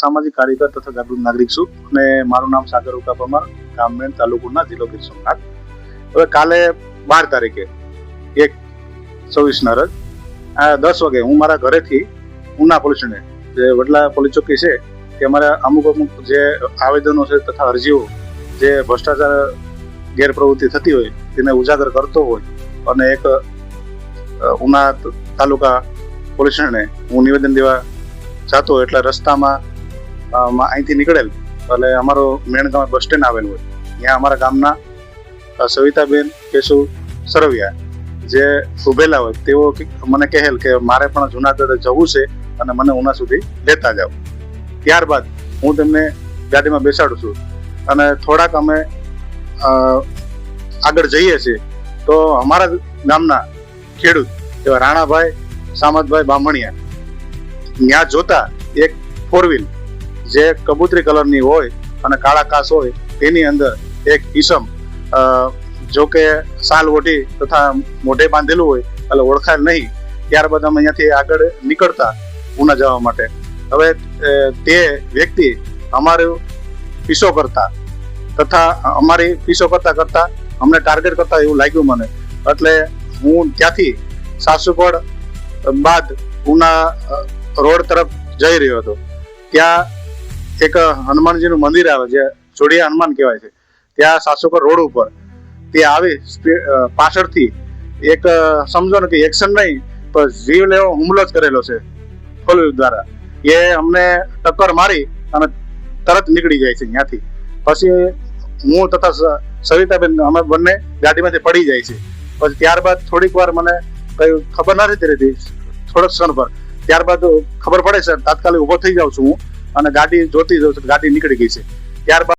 સામાજિક કાર્યકર તથા જાગૃત નાગરિક છું અને મારું નામ સાગર ઉકા પરમાર ગામમેણ તાલુકુના જિલ્લો ગીર સોમનાથ. હવે કાલે બાર તારીખે એક છવ્વીસ ના આ દસ વાગે હું મારા ઘરેથી ઉના પોલીસ જે વડલા પોલીસ ચોકી છે, કે અમારા અમુક અમુક જે આવેદનો છે તથા અરજીઓ, જે ભ્રષ્ટાચાર ગેરપ્રવૃત્તિ થતી હોય, તેને ઉજાગર કરતો હોય, અને એક ઉના તાલુકા પોલીસ હું નિવેદન દેવા જાતો એટલે રસ્તામાં અહીંથી નીકળેલ. એટલે અમારું મેણ ગામ બસ સ્ટેન્ડ આવેલું હોય. ત્યાં અમારા ગામના સવિતાબેન, કેશુ, સરવિયા જે ઉભેલા હોય, તેઓ મને કહેલ કે મારે પણ જુનાગઢ જવું છે અને મને ઉના સુધી લેતા જાઓ. ત્યારબાદ હું તેમને ગાડીમાં બેસાડું છું. અને થોડાક અમે આગળ જઈએ છીએ, તો અમારા ગામના ખેડૂત એવા રાણાભાઈ, સામતભાઈ બામણિયા ત્યાં જોતા એક ફોર વ્હીલ જે કબૂતરી કલરની હોય અને કાળા કાસ હોય, તેની અંદર એક ઈસમ જો કે સાલ ઓઢી તથા મોઢે બાંધેલું હોય, એટલે ઓળખાય નહીં. ત્યારબાદ અમે અહીંયાથી આગળ નીકળતા ઉના જવા માટે. હવે તે વ્યક્તિ અમારો પીસો કરતા તથા અમારી પીસો કરતા કરતા અમને ટાર્ગેટ કરતા એવું લાગ્યું મને. એટલે હું ત્યાંથી સાસુપડ બાદ ઉના રોડ તરફ જઈ રહ્યો હતો. ત્યાં એક હનુમાનજીનું મંદિર આવે જે જોડિયા હનુમાન કહેવાય છે. ત્યાં સાસુકર રોડ ઉપર તે આવી પાછળથી એક સમજો ને કે એક્શન નહીં, પણ જીવ લેવો હુમલો જ કરેલો છે ફોર દ્વારા. એ અમને ટક્કર મારી અને તરત નીકળી જાય છે ત્યાંથી. પછી હું તથા સવિતાબેન અમે બંને ગાડીમાંથી પડી જાય છે. પછી ત્યારબાદ થોડીક વાર મને કઈ ખબર નથી રહેતી, થોડોક ક્ષણ પર. ત્યારબાદ ખબર પડે છે, તાત્કાલિક ઊભો થઈ જાઉં છું હું. અને ગાડી જોતી ગાડી નીકળી ગઈ છે. ત્યારબાદ